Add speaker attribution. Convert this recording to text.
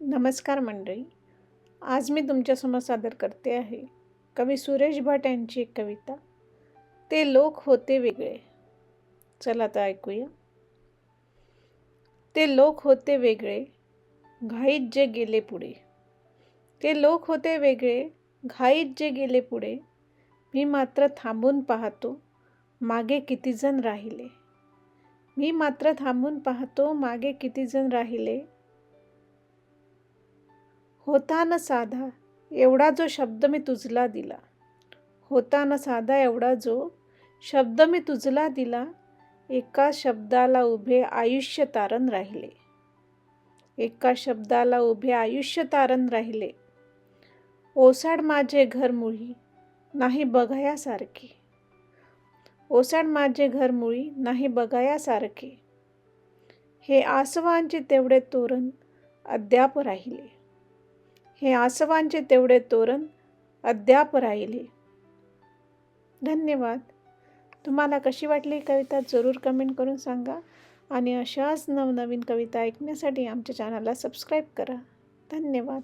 Speaker 1: नमस्कार मंडळी. आज मी तुमच्यासमोर सादर करते आहे कवी सुरेश भट यांची एक कविता. ते लोक होते वेगळे. चला तर ऐकूया. ते लोक होते वेगळे घाईत जे गेले पुढे. ते लोक होते वेगळे घाईत जे गेले पुढे. मी मात्र थांबून पाहतो मागे कितीजण राहिले. मी मात्र थांबून पाहतो मागे कितीजण राहिले. होता न साधा एवढा जो शब्द मी तुझला दिला. होता न साधा एवढा जो शब्द मी तुझला दिला एका शब्दाला उभे आयुष्य तारण राहिले. एका शब्दाला उभे आयुष्य तारण राहिले. ओसाड माझे घर मुळी नाही बघायासारखे. ओसाड माझे घर मुळी नाही बघायासारखे. हे आसवांचे तेवढे तोरण अद्याप राहिले. हे आसवांचे तेवढे तोरण अद्याप राहिले. धन्यवाद. तुम्हाला कशी वाटली ही कविता जरूर कमेंट करून सांगा आणि अशाच नवनवीन कविता ऐकण्यासाठी आमच्या चॅनलला सबस्क्राईब करा. धन्यवाद.